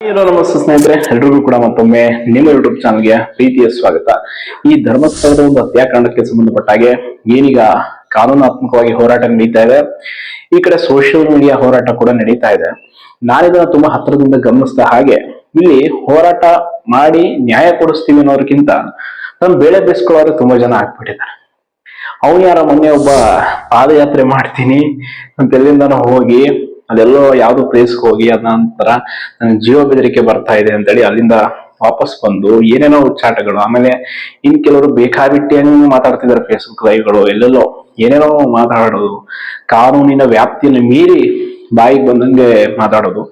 Hello ನಮಸ್ತೆ ಸ್ನೇಹಿತರೆ, ಎಲ್ರಿಗೂ ಕೂಡ ಮತ್ತೊಮ್ಮೆ ನಿಮ್ಮ ಯೂಟ್ಯೂಬ್ ಚಾನಲ್ಗೆ ಪ್ರೀತಿಯ ಸ್ವಾಗತ. ಈ ಧರ್ಮಸ್ಥಳದ ಒಂದು ಹತ್ಯಾಕಾಂಡಕ್ಕೆ ಸಂಬಂಧಪಟ್ಟ ಹಾಗೆ ಏನೀಗ ಕಾನೂನಾತ್ಮಕವಾಗಿ ಹೋರಾಟ ನಡೀತಾ ಇದೆ, ಈ ಕಡೆ ಸೋಷಿಯಲ್ ಮೀಡಿಯಾ ಹೋರಾಟ ಕೂಡ ನಡೀತಾ ಇದೆ. ನಾನಿದನ್ನ ತುಂಬಾ ಹತ್ತಿರದಿಂದ ಗಮನಿಸಿದ ಹಾಗೆ, ಇಲ್ಲಿ ಹೋರಾಟ ಮಾಡಿ ನ್ಯಾಯ ಕೊಡಿಸ್ತೀವಿ ಅನ್ನೋದಕ್ಕಿಂತ ನಾನು ಬೇಳೆ ಬೇಯಿಸ್ಕೊಳ್ಳೋರು ತುಂಬಾ ಜನ ಆಗ್ಬಿಟ್ಟಿದ್ದಾರೆ. ಅವನು ಯಾರ, ಮೊನ್ನೆ ಒಬ್ಬ ಪಾದಯಾತ್ರೆ ಮಾಡ್ತೀನಿ ಅಂತ ಎಲ್ಲಿಂದ ಹೋಗಿ ಅದೆಲ್ಲೋ ಯಾವ್ದು ಪ್ಲೇಸ್ಗೆ ಹೋಗಿ ಅದ ನಂತರ ಜೀವ ಬೆದರಿಕೆ ಬರ್ತಾ ಇದೆ ಅಂತೇಳಿ ಅಲ್ಲಿಂದ ವಾಪಸ್ ಬಂದು ಏನೇನೋ ಉಚ್ಚಾಟಗಳು ಆಮೇಲೆ ಇನ್ ಕೆಲವರು ಬೇಕಾಬಿಟ್ಟಿಯನ್ನು ಮಾತಾಡ್ತಿದ್ದಾರೆ ಫೇಸ್ಬುಕ್ ಲೈವ್ಗಳು ಎಲ್ಲೆಲ್ಲೋ ಏನೇನೋ ಮಾತಾಡೋದು, ಕಾನೂನಿನ ವ್ಯಾಪ್ತಿಯನ್ನು ಮೀರಿ ಬಾಯಿಗೆ ಬಂದಂಗೆ ಮಾತಾಡೋದು.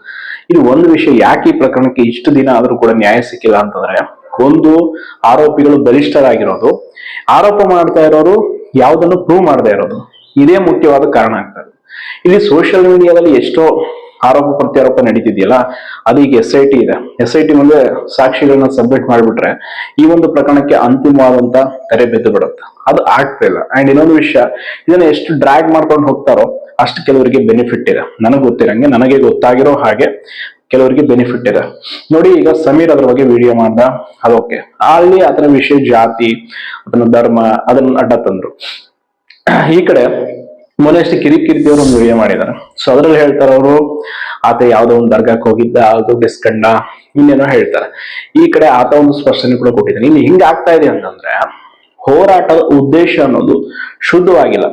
ಇದು ಒಂದು ವಿಷಯ ಯಾಕೆ ಈ ಪ್ರಕರಣಕ್ಕೆ ಇಷ್ಟು ದಿನ ಆದರೂ ಕೂಡ ನ್ಯಾಯ ಸಿಕ್ಕಿಲ್ಲ ಅಂತಂದ್ರೆ, ಒಂದು ಆರೋಪಿಗಳು ಬಲಿಷ್ಠರಾಗಿರೋದು, ಆರೋಪ ಮಾಡ್ತಾ ಇರೋರು ಯಾವುದನ್ನು ಪ್ರೂವ್ ಮಾಡದೇ ಇರೋದು, ಇದೇ ಮುಖ್ಯವಾದ ಕಾರಣ ಆಗ್ತದೆ ಇಲ್ಲಿ ಸೋಷಿಯಲ್ ಮೀಡಿಯಾದಲ್ಲಿ ಎಷ್ಟೋ ಆರೋಪ ಪ್ರತ್ಯಾರೋಪ ನಡೀತಿದೆಯಲ್ಲ, ಅದು ಈಗ ಎಸ್ ಐ ಟಿ ಇದೆ. ಎಸ್ ಐ ಟಿ ಮುಂದೆ ಸಾಕ್ಷಿಗಳನ್ನ ಸಬ್ಮಿಟ್ ಮಾಡಿಬಿಟ್ರೆ ಈ ಒಂದು ಪ್ರಕರಣಕ್ಕೆ ಅಂತಿಮವಾದಂತ ತೆರೆ ಬಿದ್ದು ಬಿಡುತ್ತೆ. ಅದು ಆಗ್ತಾ ಅಂಡ್ ಇನ್ನೊಂದು ವಿಷಯ, ಇದನ್ನ ಎಷ್ಟು ಡ್ರ್ಯಾಗ್ ಮಾಡ್ಕೊಂಡು ಹೋಗ್ತಾರೋ ಅಷ್ಟು ಕೆಲವರಿಗೆ ಬೆನಿಫಿಟ್ ಇದೆ. ನನಗೆ ಗೊತ್ತಿರಂಗೆ, ನನಗೆ ಗೊತ್ತಾಗಿರೋ ಹಾಗೆ ಕೆಲವರಿಗೆ ಬೆನಿಫಿಟ್ ಇದೆ. ನೋಡಿ, ಈಗ ಸಮೀರ್ ಅದ್ರ ಬಗ್ಗೆ ವಿಡಿಯೋ ಮಾಡ್ದ. ಅದೋಕೆ ಅಲ್ಲಿ ಅದರ ವಿಷಯ ಜಾತಿ ಅದನ್ನ ಧರ್ಮ, ಅದನ್ನ ಅಡ್ಡ ತಂದ್ರು. ಈ ಕಡೆ ಮೊನ್ನೆ ಅಷ್ಟೇ ಕಿರಿ ಒಂದು ವಿಡಿಯೋ ಮಾಡಿದ್ದಾರೆ. ಸೊ ಅದ್ರಲ್ಲಿ ಹೇಳ್ತಾರೆ ಅವರು, ಆತ ಯಾವ್ದೋ ಒಂದು ದರ್ಗಾಕ್ಕೆ ಹೋಗಿದ್ದ, ಅದು ಡಿಸ್ಕಂಡ ಇನ್ನೇನೋ ಹೇಳ್ತಾರೆ. ಈ ಕಡೆ ಆತ ಒಂದು ಸ್ಪರ್ಶನೆ ಕೂಡ ಕೊಟ್ಟಿದ್ದಾನೆ. ಇನ್ನು ಹಿಂಗ ಆಗ್ತಾ ಇದೆ ಅಂತಂದ್ರೆ, ಹೋರಾಟದ ಉದ್ದೇಶ ಅನ್ನೋದು ಶುದ್ಧವಾಗಿಲ್ಲ.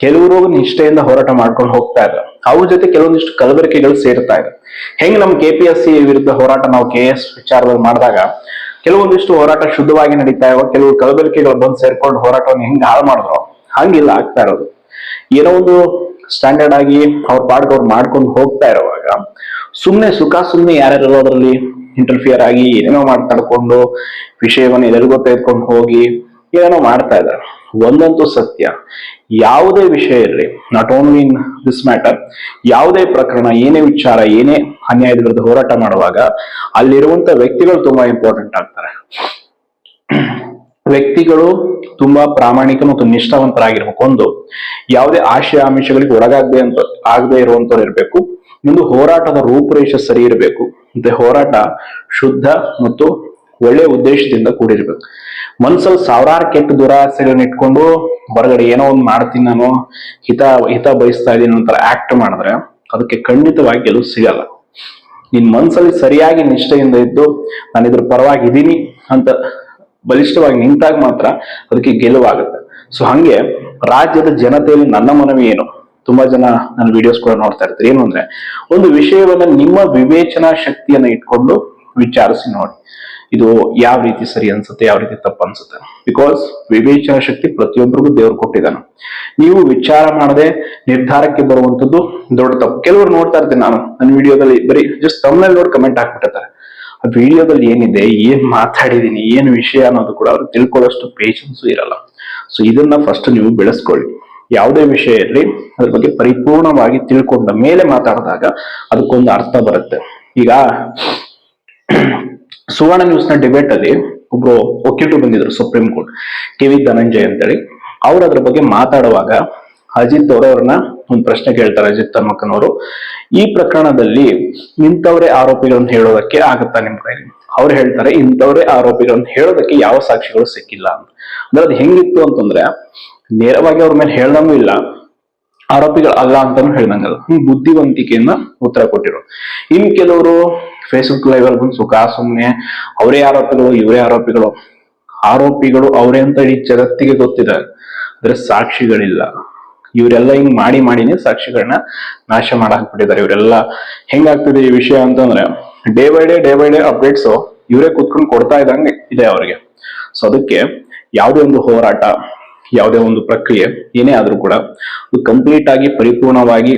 ಕೆಲವರು ನಿಷ್ಠೆಯಿಂದ ಹೋರಾಟ ಮಾಡ್ಕೊಂಡು ಹೋಗ್ತಾ ಇದ್ದಾರೆ. ಅವ್ರ ಜೊತೆ ಕೆಲವೊಂದಿಷ್ಟು ಕಲಬೆರಕೆಗಳು ಸೇರ್ತಾ ಇದೆ. ಹೆಂಗ್ ನಮ್ ಕೆ ಪಿ ಎಸ್ ಸಿ ವಿರುದ್ಧ ಹೋರಾಟ ನಾವು ಕೆ ಎಸ್ ವಿಚಾರದಲ್ಲಿ ಮಾಡಿದಾಗ, ಕೆಲವೊಂದಿಷ್ಟು ಹೋರಾಟ ಶುದ್ಧವಾಗಿ ನಡೀತಾ ಇವಾಗ ಕೆಲವು ಕಲಬೆರಕೆಗಳು ಬಂದು ಸೇರ್ಕೊಂಡು ಹೋರಾಟವನ್ನು ಹೆಂಗ್ ಹಾಳು ಮಾಡಿದ್ರು, ಹಂಗಿಲ್ಲ, ಆಗ್ತಾ ಇರೋದು. ಏನೋ ಒಂದು ಸ್ಟ್ಯಾಂಡರ್ಡ್ ಆಗಿ ಅವ್ರ ಪಾಡ್ಗೆ ಅವ್ರು ಮಾಡ್ಕೊಂಡು ಹೋಗ್ತಾ ಇರುವಾಗ ಸುಮ್ನೆ ಸುಖ ಸುಮ್ಮನೆ ಯಾರ್ಯಾರು ಅದರಲ್ಲಿ ಇಂಟರ್ಫಿಯರ್ ಆಗಿ ಏನೇನೋ ಮಾತಾಡ್ಕೊಂಡು ವಿಷಯವನ್ನು ಎಲ್ಲರಿಗೂ ತೆಗೆದುಕೊಂಡು ಹೋಗಿ ಏನೇನೋ ಮಾಡ್ತಾ ಇದ್ದಾರೆ. ಒಂದಂತೂ ಸತ್ಯ. ಯಾವುದೇ ವಿಷಯ ಇರಲಿ not only in this matter ಯಾವುದೇ ಪ್ರಕರಣ, ಏನೇ ವಿಚಾರ, ಏನೇ ಅನ್ಯಾಯದ ವಿರುದ್ಧ ಹೋರಾಟ ಮಾಡುವಾಗ ಅಲ್ಲಿರುವಂತ ವ್ಯಕ್ತಿಗಳು ತುಂಬಾ ಇಂಪಾರ್ಟೆಂಟ್ ಆಗ್ತಾರೆ. ವ್ಯಕ್ತಿಗಳು ತುಂಬಾ ಪ್ರಾಮಾಣಿಕ ಮತ್ತು ನಿಷ್ಠಾವಂತರಾಗಿರ್ಬೇಕು. ಒಂದು, ಯಾವುದೇ ಆಶಯ ಆಮಿಷಗಳಿಗೆ ಒಳಗಾಗದೆ ಅಂತ, ಆಗದೆ ಇರುವಂತವ್ರು ಇರಬೇಕು. ಒಂದು, ಹೋರಾಟದ ರೂಪುರೇಷೆ ಸರಿ ಇರಬೇಕು. ಮತ್ತೆ ಹೋರಾಟ ಶುದ್ಧ ಮತ್ತು ಒಳ್ಳೆಯ ಉದ್ದೇಶದಿಂದ ಕೂಡಿರ್ಬೇಕು. ಮನ್ಸಲ್ಲಿ ಸಾವಿರಾರು ಕೆಟ್ಟ ದುರಾಸೆಗಳನ್ನ ಇಟ್ಕೊಂಡು ಹೊರಗಡೆ ಏನೋ ಒಂದು ಮಾಡ್ತೀನಿ ನಾನು, ಹಿತ ಹಿತ ಬಯಸ್ತಾ ಇದ್ದೀನಿ ಅಂತ ಆಕ್ಟ್ ಮಾಡಿದ್ರೆ ಅದಕ್ಕೆ ಖಂಡಿತವಾಗಿ ಗೆಲುವು ಸಿಗಲ್ಲ. ನಿನ್ ಮನ್ಸಲ್ಲಿ ಸರಿಯಾಗಿ ನಿಷ್ಠೆಯಿಂದ ಇದ್ದು ನಾನು ಇದ್ರ ಪರವಾಗಿ ಇದೀನಿ ಅಂತ ಬಲಿಷ್ಠವಾಗಿ ನಿಂತಾಗ ಮಾತ್ರ ಅದಕ್ಕೆ ಗೆಲುವಾಗುತ್ತೆ. ಸೊ ಹಂಗೆ ರಾಜ್ಯದ ಜನತೆಯಲ್ಲಿ ನನ್ನ ಮನವಿ ಏನು? ತುಂಬಾ ಜನ ನನ್ನ ವಿಡಿಯೋಸ್ ಕೂಡ ನೋಡ್ತಾ ಇರ್ತಾರೆ. ಏನು ಅಂದ್ರೆ, ಒಂದು ವಿಷಯವನ್ನ ನಿಮ್ಮ ವಿವೇಚನಾ ಶಕ್ತಿಯನ್ನ ಇಟ್ಕೊಂಡು ವಿಚಾರಿಸಿ ನೋಡಿ. ಇದು ಯಾವ ರೀತಿ ಸರಿ ಅನ್ಸುತ್ತೆ, ಯಾವ ರೀತಿ ತಪ್ಪು ಅನ್ಸುತ್ತೆ? ಬಿಕಾಸ್ ವಿವೇಚನಾ ಶಕ್ತಿ ಪ್ರತಿಯೊಬ್ಬರಿಗೂ ದೇವ್ರು ಕೊಟ್ಟಿದ್ದಾನೆ. ನೀವು ವಿಚಾರ ಮಾಡದೆ ನಿರ್ಧಾರಕ್ಕೆ ಬರುವಂತದ್ದು ದೊಡ್ಡ ತಪ್ಪು. ಕೆಲವರು ನೋಡ್ತಾ ಇರ್ತೀನಿ ನಾನು, ನನ್ನ ವಿಡಿಯೋದಲ್ಲಿ ಬರೀ ಜಸ್ಟ್ ತಮ್ಮನಲ್ಲಿ ನೋಡಿ ಕಮೆಂಟ್ ಹಾಕ್ಬಿಟ್ಟಿರ್ತಾರೆ. ವಿಡಿಯೋದಲ್ಲಿ ಏನಿದೆ, ಏನ್ ಮಾತಾಡಿದೀನಿ, ಏನು ವಿಷಯ ಅನ್ನೋದು ಕೂಡ ಅವ್ರು ತಿಳ್ಕೊಳ್ಳೋಷ್ಟು ಪೇಷನ್ಸು ಇರಲ್ಲ. ಸೊ ಇದನ್ನ ಫಸ್ಟ್ ನೀವು ಬೆಳೆಸ್ಕೊಳ್ಳಿ. ಯಾವುದೇ ವಿಷಯ ಇರಲಿ, ಅದ್ರ ಬಗ್ಗೆ ಪರಿಪೂರ್ಣವಾಗಿ ತಿಳ್ಕೊಂಡ ಮೇಲೆ ಮಾತಾಡಿದಾಗ ಅದಕ್ಕೊಂದು ಅರ್ಥ ಬರುತ್ತೆ. ಈಗ ಸುವರ್ಣ ನ್ಯೂಸ್ನ ಡಿಬೇಟ್ ಅಲ್ಲಿ ಒಬ್ರು ವಕೀಲರು ಬಂದಿದ್ರು supreme court, K V Dhananjay ಅಂತೇಳಿ. ಅವ್ರು ಅದ್ರ ಬಗ್ಗೆ ಮಾತಾಡುವಾಗ ಅಜಿತ್ ಅವರವ್ರನ್ನ ಒಂದು ಪ್ರಶ್ನೆ ಕೇಳ್ತಾರೆ ಅಜಿತ್ ತಮ್ಮಕ್ಕನವರು. ಈ ಪ್ರಕರಣದಲ್ಲಿ ಇಂಥವರೇ ಆರೋಪಿಗಳನ್ನ ಹೇಳೋದಕ್ಕೆ ಆಗತ್ತಾ ನಿಮ್ ಕೈಲಿ? ಅವ್ರು ಹೇಳ್ತಾರೆ, ಇಂಥವರೇ ಆರೋಪಿಗಳನ್ನ ಹೇಳೋದಕ್ಕೆ ಯಾವ ಸಾಕ್ಷಿಗಳು ಸಿಕ್ಕಿಲ್ಲ ಅಂದ್ರೆ ಅದು ಹೆಂಗಿತ್ತು ಅಂತಂದ್ರೆ, ನೇರವಾಗಿ ಅವ್ರ ಮೇಲೆ ಹೇಳ್ದಂಗೂ ಇಲ್ಲ, ಆರೋಪಿಗಳು ಅಲ್ಲ ಅಂತಾನು ಹೇಳ್ದಂಗಲ್ಲ. ಈ ಬುದ್ಧಿವಂತಿಕೆಯನ್ನ ಉತ್ತರ ಕೊಟ್ಟಿರು ಇನ್ ಕೆಲವರು ಫೇಸ್ಬುಕ್ ಲೈವ್ ಅಲ್ಲಿ ಬಂದು ಸುಖ ಸುಮ್ಮನೆ ಅವರೇ ಆರೋಪಿಗಳು, ಇವರೇ ಆರೋಪಿಗಳು ಆರೋಪಿಗಳು ಅವರೇ ಅಂತ ಇಡೀ ಜಗತ್ತಿಗೆ ಗೊತ್ತಿದೆ. ಅಂದ್ರೆ ಸಾಕ್ಷಿಗಳಿಲ್ಲ. ಇವರೆಲ್ಲ ಹಿಂಗ್ ಮಾಡಿ ಮಾಡಿನೇ ಸಾಕ್ಷಿಗಳನ್ನ ನಾಶ ಮಾಡಾಕ್ಬಿಟ್ಟಿದ್ದಾರೆ. ಇವರೆಲ್ಲ ಹೆಂಗಾಗ್ತಿದೆ ಈ ವಿಷಯ ಅಂತಂದ್ರೆ day by day day by day updates ಇವರೇ ಕುತ್ಕೊಂಡು ಕೊಡ್ತಾ ಇದ್ದಂಗೆ ಇದೆ ಅವರಿಗೆ. ಸೊ ಅದಕ್ಕೆ ಯಾವುದೇ ಒಂದು ಹೋರಾಟ, ಯಾವುದೇ ಒಂದು ಪ್ರಕ್ರಿಯೆ ಏನೇ ಆದ್ರೂ ಕೂಡ ಕಂಪ್ಲೀಟ್ ಆಗಿ ಪರಿಪೂರ್ಣವಾಗಿ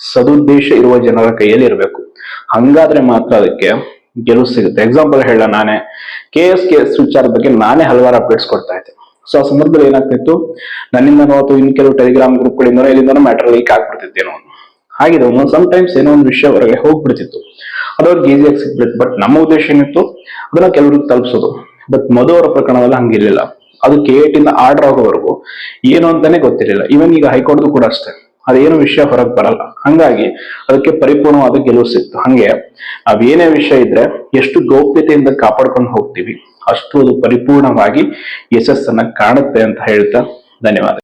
ಸದುದ್ದೇಶ ಇರುವ ಜನರ ಕೈಯಲ್ಲಿ ಇರಬೇಕು. ಹಂಗಾದ್ರೆ ಮಾತ್ರ ಅದಕ್ಕೆ ಗೆಲುವು ಸಿಗುತ್ತೆ. ಎಕ್ಸಾಂಪಲ್ ಹೇಳ ನಾನೇ. ಕೆ ಎಸ್ ಕೆ ಎಸ್ ವಿಚಾರದ ಬಗ್ಗೆ ನಾನೇ ಹಲವಾರು ಅಪ್ಡೇಟ್ಸ್ ಕೊಡ್ತಾ ಇದ್ದೆ. ಸೊ ಆ ಸಂದರ್ಭದಲ್ಲಿ ಏನಾಗ್ತಿತ್ತು? ನನ್ನಿಂದನೋ ಅಥವಾ ಇನ್ ಕೆಲವು ಟೆಲಿಗ್ರಾಮ್ ಗ್ರೂಪ್ಗಳಿಂದನೋ ಎಲ್ಲಿಂದನೋ ಮ್ಯಾಟರ್ ಲೀಕ್ ಆಗ್ಬಿಡ್ತಿತ್ತೇನೋ ಹಾಗಿದೆ, ಒಂದು ಸಮ್ ಟೈಮ್ಸ್ ಏನೋ ಒಂದು ವಿಷಯ ಹೊರಗೆ ಹೋಗ್ಬಿಡ್ತಿತ್ತು. ಅದು ಅವ್ರಿಗೆ ಈಸಿಯಾಗಿ ಸಿಗ್ಬಿಡ್ತು ಬಟ್ ನಮ್ಮ ಉದ್ದೇಶ ಏನಿತ್ತು? ಅದನ್ನ ಕೆಲವ್ರಿಗೆ ತಲುಪಿಸೋದು. ಬಟ್ ಮಧು ಅವರ ಪ್ರಕರಣದಲ್ಲಿ ಹಂಗಿರ್ಲಿಲ್ಲ. ಅದು ಕೆ ಇಂದ ಆರ್ಡರ್ ಆಗೋವರೆಗೂ ಏನು ಅಂತಾನೆ ಗೊತ್ತಿರಲಿಲ್ಲ. ಈವನ್ ಈಗ ಹೈಕೋರ್ಟ್ ಕೂಡ ಅಷ್ಟೇ. ಅದೇನು ವಿಷಯ ಹೊರಗೆ ಬರಲ್ಲ. ಹಂಗಾಗಿ ಅದಕ್ಕೆ ಪರಿಪೂರ್ಣವಾದ ಗೆಲುವು ಸಿಕ್ತು. ಹಂಗೆ ನಾವೇನೇ ವಿಷಯ ಇದ್ರೆ ಎಷ್ಟು ಗೌಪ್ಯತೆಯಿಂದ ಕಾಪಾಡ್ಕೊಂಡು ಹೋಗ್ತೀವಿ. ಅಷ್ಟು ಅದು ಪರಿಪೂರ್ಣವಾಗಿ ಯಶಸ್ಸನ್ನ ಕಾಣುತ್ತೆ ಅಂತ ಹೇಳ್ತಾ ಧನ್ಯವಾದ.